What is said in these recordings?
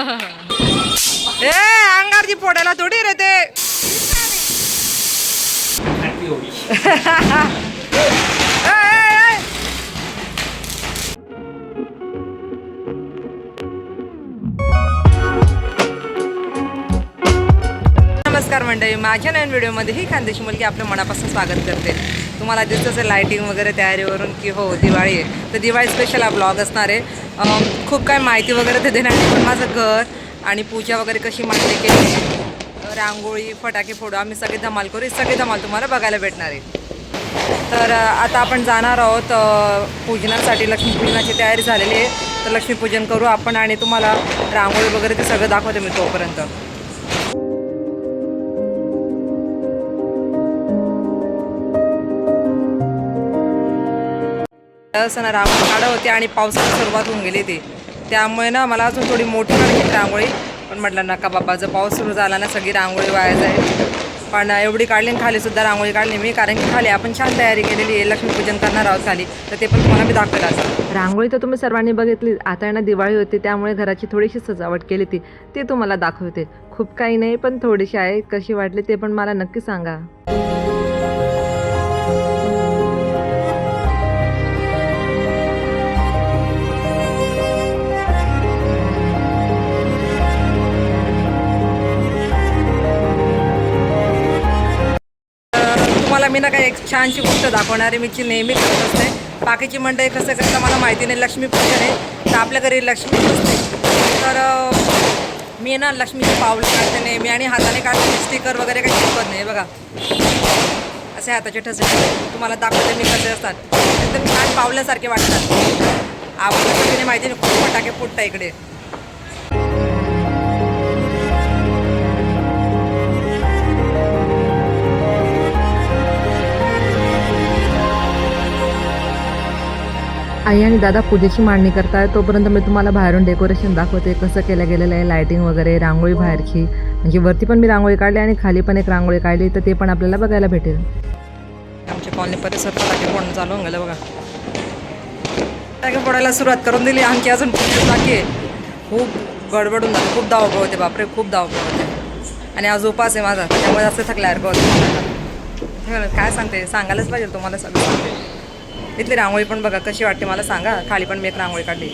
ए अंगारची पोटाला थोडी रे ते. नमस्कार मंडळी माझ्या नवीन व्हिडिओमध्ये ही खानदेशी मुलगी आपल्या मनापासून स्वागत करते. तुम्हाला दिसत असेल लायटिंग वगैरे तयारीवरून की हो दिवाळी आहे. तर दिवाळी स्पेशल हा ब्लॉग असणार आहे. खूप काय माहिती वगैरे ते देणार पण माझं घर आणि पूजा वगैरे कशी मांडली केली. रांगोळी फटाके फोडू आम्ही सगळे धमाल करू. सगळे धमाल तुम्हाला बघायला भेटणार आहे. तर आता आपण जाणार आहोत पूजनासाठी. लक्ष्मीपूजनाची तयारी झालेली आहे. तर लक्ष्मीपूजन करू आपण आणि तुम्हाला रांगोळी वगैरे ते सगळं दाखवते मी तोपर्यंत. असं ना रांगोळी काढत होती आणि पावसाची सुरुवात होऊन गेली ती त्यामुळे ना मला अजून थोडी मोठी काढायची रांगोळी पण म्हटलं नका बाबा जर पाऊस सुरू झाला ना सगळी रांगोळी वाया जाईल. पण एवढी काढली खालीसुद्धा खाली सुद्धा रांगोळी काढली मी कारण की खाली आपण छान तयारी केलेली आहे लक्ष्मीपूजन करणार आहोत खाली. तर ते पण तुम्हाला मी दाखवलं असं रांगोळी तर तुम्ही सर्वांनी बघितली आता आहे ना दिवाळी होती त्यामुळे घराची थोडीशी सजावट केली ती ते तुम्हाला दाखवते. खूप काही नाही पण थोडीशी आहे कशी वाटली ते पण मला नक्की सांगा. मी ना काही एक छानशी गोष्ट दाखवणार आहे. मी जी नेहमी करत असते. बाकीची मंडळी कसं करतं मला माहिती नाही. लक्ष्मीपूजन आहे. तर आपल्या घरी लक्ष्मी असते. तर मी ना लक्ष्मीची पावलं काढते नेहमी आणि हाताने काढते स्टिकर वगैरे काही शिकवत नाही. बघा. असे हाताचे ठसे तुम्हाला दाखवते मी कसे असतात. एकदम छान पावल्यासारखे वाटतात. आवडतं माहिती नाही. खूप फटाके फुटता इकडे. आई आणि दादा पूजेची मांडणी करताय. तोपर्यंत मी तुम्हाला बाहेरून डेकोरेशन दाखवते. कसं केलं गेलेलं आहे लायटिंग वगैरे रांगोळी बाहेरची. म्हणजे वरती पण मी रांगोळी काढली आणि खाली पण एक रांगोळी काढली तर ते पण आपल्याला बघायला भेटेल. आमच्या कॉलनी परिसर फोडणं चालू होऊन गेलं बघा. फोडायला सुरुवात करून दिली. आमची अजून बाकी आहे. खूप गडबडून झाली. खूप धावपळ होते. बापरे खूप धावपळ होते. आणि आज उपास आहे माझा. त्यामुळे जास्त थकल्यासारखं होतं काय सांगते? सांगायलाच पाहिजे तुम्हाला सगळं. सांगते इथली रांगोळी पण बघा कशी वाटते मला सांगा. खाली पण मी एक रांगोळी काढली.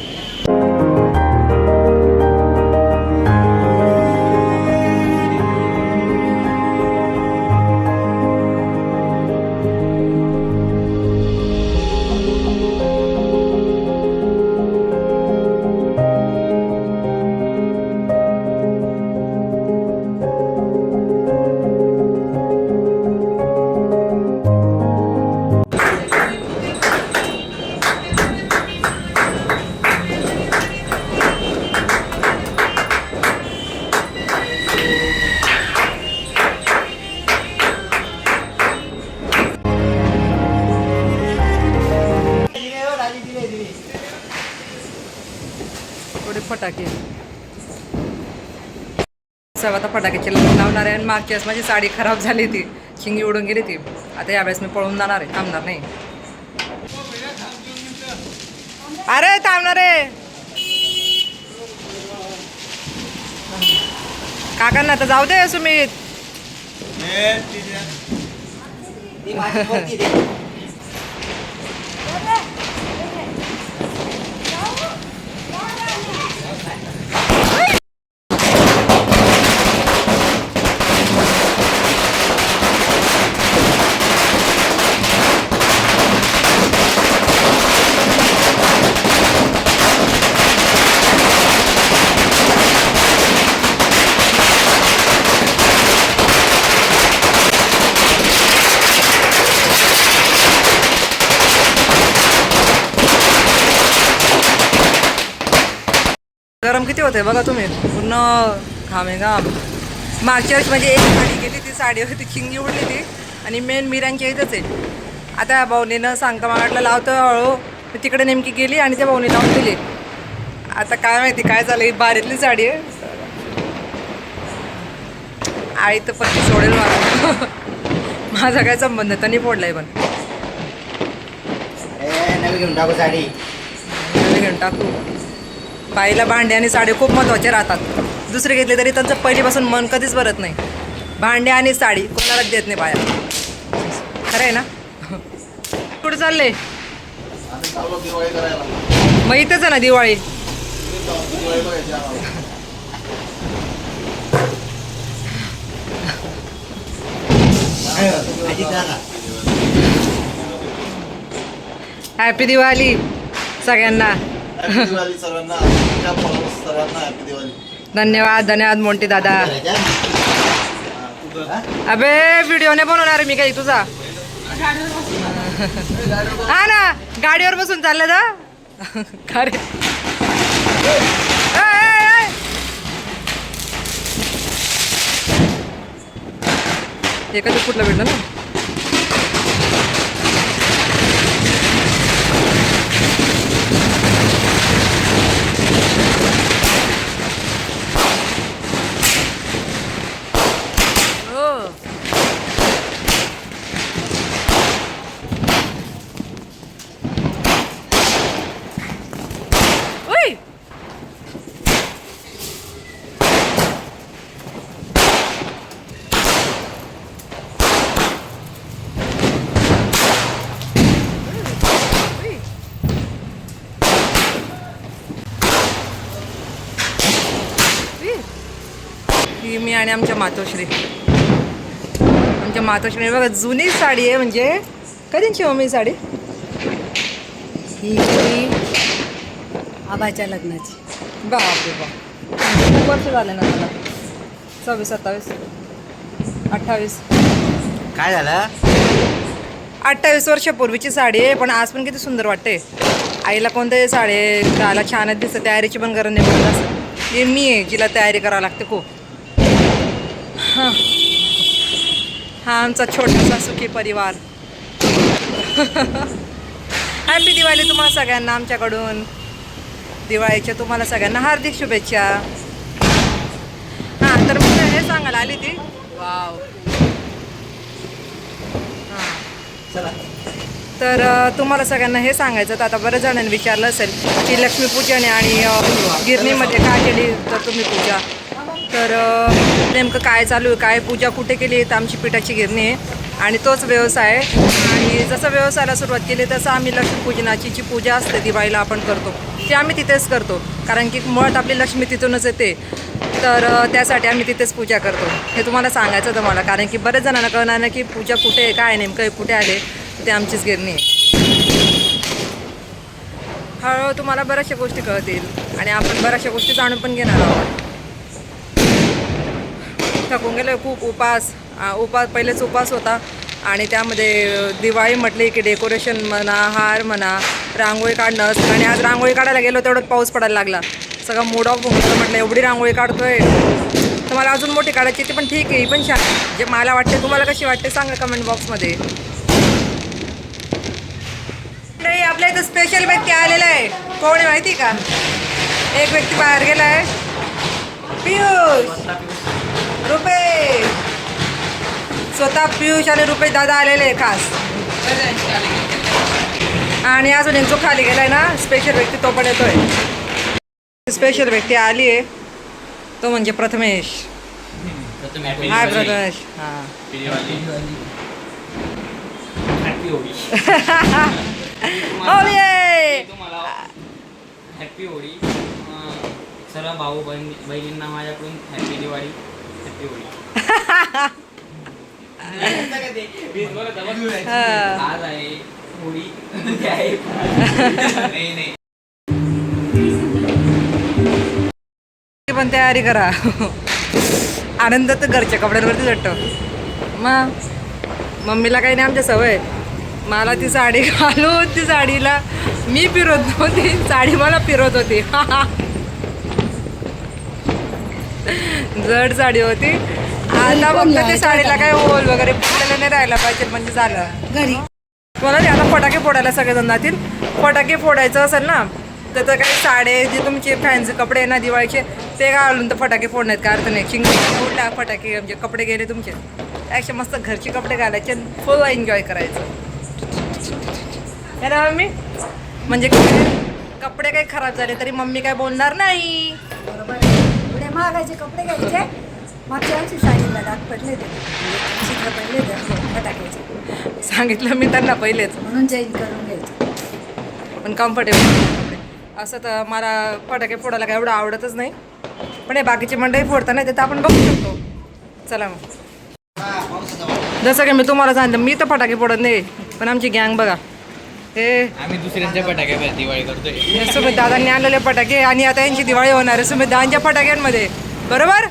मागच्या वेळेस माझी साडी खराब झाली ती शिंगी उडून गेली ती आता यावेळेस मी पळून जाणार आहे. थांबणार नाही. अरे थांबणार आहे. काकांना तर जाऊ दे सुमित. गरम किती होते बघा तुम्ही. पूर्ण घामे घाम मागच्या वेळेस म्हणजे एक साडी गेली ती साडी होती चिंगी उडली ती. आणि मेन मिरांच्या इथंच आहे. आता भाऊनीनं सांगता मला वाटलं लावतं हळू. तर तिकडे नेमकी गेली आणि त्या भाऊनी लावून दिली. आता काय माहिती काय झालं ही बारीतली साडी आहे. आई तर पण ती सोडेल मला. माझा काय संबंध त्यांनी फोडलाय पण. ए, नवी घेऊन टाकू साडी. नवी घेऊन टाकू. बाईला भांडे आणि साडी खूप महत्त्वाचे राहतात. दुसरे घेतले तरी त्यांचं पहिलीपासून मन कधीच भरत नाही. भांडे आणि साडी कोणालाच देत नाही बाया. खरं आहे ना? कुठे चालले मग इथंच आहे ना दिवाळी. हॅपी दिवाळी सगळ्यांना. हॅपी दिवाळी सर्वांना. त्या followers सर्वांना हॅपी दिवाळी. धन्यवाद धन्यवाद मोंटी दादा. अबे व्हिडिओ नाही बनवणार मी काही तुझा. हा ना गाडीवर बसून चाललं ना खरे एखादं कुठलं भेटलं ना हो Uy! ही मी आणि आमच्या मातोश्री. आमच्या मातोश्री बघा जुनी साडी आहे म्हणजे कधीची हो मी साडी? ही आबाच्या लग्नाची. बापरे बाप. खूप वर्ष झाले ना त्याला सव्वीस सत्तावीस अठ्ठावीस. काय झालं? अठ्ठावीस वर्षापूर्वीची साडी आहे पण आज पण किती सुंदर वाटते. आईला कोणत्याही साडी घाला छानच दिसतं तयारीची पण गरज नाही पडत असं. हे मी आहे जिला तयारी करावं लागते खूप. हां. हा आमचा छोटासा सुखी परिवार. हॅपी दिवाळी तुम्हाला सगळ्यांना आमच्याकडून. दिवाळीच्या तुम्हाला सगळ्यांना हार्दिक शुभेच्छा. हां तर मी हे सांगायला आली ती वाव. हां. तर तुम्हाला सगळ्यांना हे सांगायचं तर आता बऱ्याच जणांनी विचारलं असेल की लक्ष्मीपूजन आणि गिरणीमध्ये काय केली तर तुम्ही पूजा? तर नेमकं काय चालू आहे काय पूजा कुठे केली तर आमची पिठाची गिरणी आहे. आणि तोच व्यवसाय आहे. आणि जसं व्यवसायाला सुरुवात केली तसं आम्ही लक्ष्मीपूजनाची जी पूजा असते दिवाळीला आपण करतो ती आम्ही तिथेच करतो. कारण की मुळात आपली लक्ष्मी तिथूनच येते. तर त्यासाठी आम्ही तिथेच पूजा करतो. हे तुम्हाला सांगायचं होतं मला. कारण की बऱ्याच जणांना कळणार ना की पूजा कुठे आहे काय नेमकं कुठे आले ते आमचीच गिरणी आहे. हळूहळू तुम्हाला बऱ्याचशा गोष्टी कळतील. आणि आपण बऱ्याचशा गोष्टी जाणून पण घेणार आहोत. थकून गेलो खूप उपास उपास पहिलेच उपास होता. आणि त्यामध्ये दिवाळी म्हटली की डेकोरेशन म्हणा हार म्हणा रांगोळी काढणं असतं. आणि आज रांगोळी काढायला गेलो तेवढं पाऊस पडायला लागला. सगळं मूड ऑफ होऊन म्हटलं एवढी रांगोळी काढतोय. तर मला अजून मोठी काढायची ती पण ठीक आहे ही पण छान जे मला वाटते तुम्हाला कशी वाटते सांगा कमेंट बॉक्समध्ये नाही आपल्या इथं स्पेशल व्यक्ती आलेला आहे. कोण आहे माहिती का? एक व्यक्ती बाहेर गेला आहे पियुष. रुपे! स्वतः पियुष आणि रुपे दादा आलेले आहे खास. आणि अजून एक जो खाली गेलाय ना स्पेशल व्यक्ती तो पण येतोय. स्पेशल व्यक्ती आली आहे. तो म्हणजे प्रथमेश. हाय प्रथमेश. हां. हॅपी होळी. सर्व भाऊ बहिणी बहिणींना माझ्याकडून हॅपी दिवाळी. पण तयारी करा. आनंद तर घरच्या कपड्यांवरती वाटतो मग मम्मीला काही नाही आमच्या सवय. मला ती साडी घालून ती साडीला मी फिरवत नव्हती साडी मला फिरवत होती. जड साडी होती. आता फक्त ते साडीला काय होल वगैरे फुटलेलं नाही राहायला पाहिजे म्हणजे झालं. घरी. मला नाही आता फटाके फोडायला सगळेजण जातील. फटाके फोडायचं असेल ना तर काही साडे जे तुमचे फॅन्सी कपडे ना दिवाळीचे ते घालून तर फटाके फोडण्यात काय अर्थ नाही. चिंगडी फोडल्या फटाके म्हणजे कपडे गेले तुमचे. त्यापेक्षा मस्त घरचे कपडे घालायचे फुल एन्जॉय करायचं. है ना मम्मी? म्हणजे कपडे काही खराब झाले तरी मम्मी काय बोलणार नाही. महागाचे कपडे घ्यायचे. मागच्या वर्षी सांगितलं डाग पडले ते चित्र पडले ते हो, फटाक्याचे सांगितलं मी त्यांना पहिलेच. म्हणून चेंज करून घ्यायचे. पण कम्फर्टेबल असं तर मला फटाके फोडायला काय एवढं आवडतच नाही. पण हे बाकीची मंडळी फोडता नाही तर आपण बघू शकतो. चला मग. जसं की मी तुम्हाला सांगितलं मी तर फटाके फोडत नाही. पण आमची गँग बघा. आम्ही दुसऱ्यांच्या फटाक्यावर दिवाळी करतोय. सुमित दादांनी आणलेले फटाके आणि आता यांची दिवाळी होणार आहे सुमित दादांच्या फटाक्यांमध्ये. बरोबर?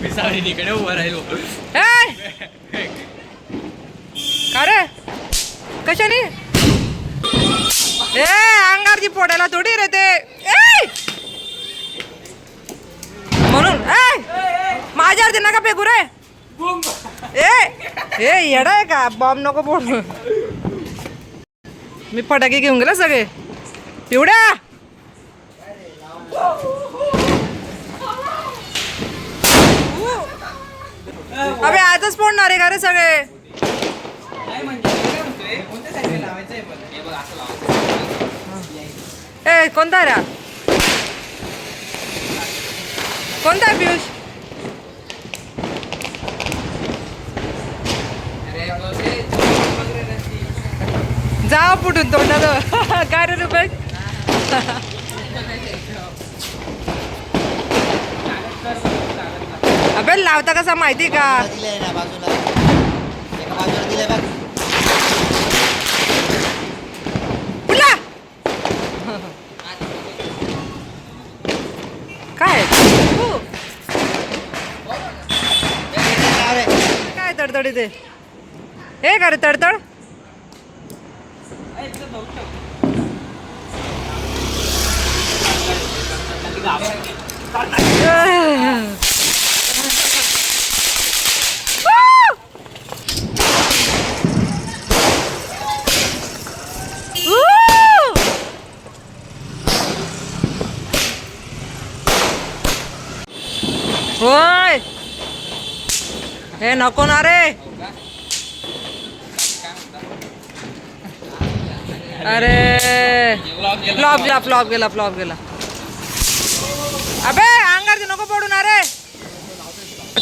मी साडी तिकडे उभं राहिलो. ए! का रे? कशाने? ए अंगारची फोडायला थोडी रे ते! म्हणून ए! माझ्यावरती नका फेकू रे. ए ए येडा आहे का? बॉम्ब नको बोलू मी फटाके घेऊन गेले सगळे. पिवड्या अबे आजच फोडणार आहे का रे सगळे? ए कोणता रा? कोणता पियुष? जा फुटून तोंडात काय रे रुपये अबे लावता कसा माहिती का? बाजूला काय? अरे काय तडतडी ते हे का रे तडतड? होय हे नको ना रे अरे फ्लॉप गेला फ्लॉप गेला फ्लॉप गेला अबे अंगारती नको पडू ना रे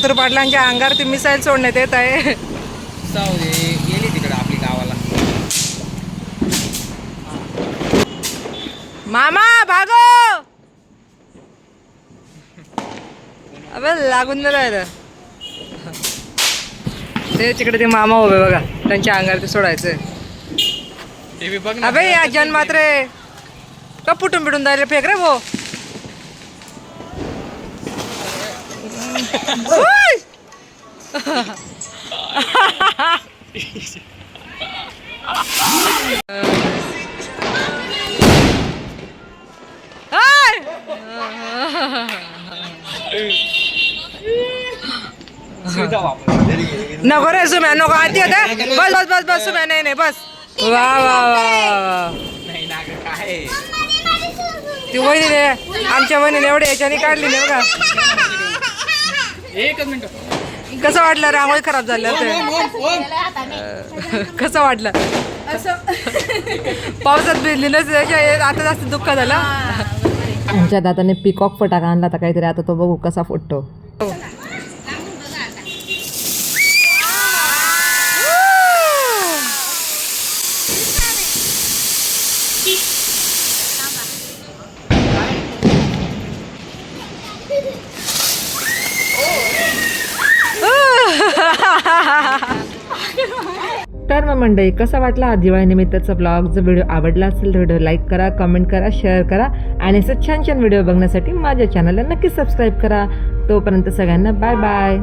तर पाटलांच्या अंगारती मिसाईल सोडण्यात येत आहे. जाऊ दे गेली तिकडे आपली गावाला. मामा भागो! अबे लागून नाही राहिलं. ते तिकडे ते मामा उभे बघा त्यांच्या अंगार ते सोडायचं ते अबे या जन्मात रे. का पुटून पिटून जायला फेक रे भो? नको रे सुम्या नको आती होते? बस बस बस बस सुम्या नाही नाही बस. वा वा वा ती वहिनीने आमच्या वहिनीने एवढे याच्याने काढली नाही बघा. एकच मिनिट. कसं वाटलं? रांगोळी खराब झाली ते. कसं वाटलं? पावसात भिजली नसते त्याच्या आता जास्त दुःख झालं. आमच्या दादाने पिकॉक फटाका आणला तर काहीतरी. आता तो बघू कसा फुटतो तर मग मंडळी कसा वाटला हा दिवाळीनिमित्ताचा ब्लॉग जर व्हिडिओ आवडला असेल तर व्हिडिओ लाईक करा कमेंट करा शेअर करा आणि असं छान छान व्हिडिओ बघण्यासाठी माझ्या चॅनलला नक्की सबस्क्राईब करा. तोपर्यंत सगळ्यांना बाय बाय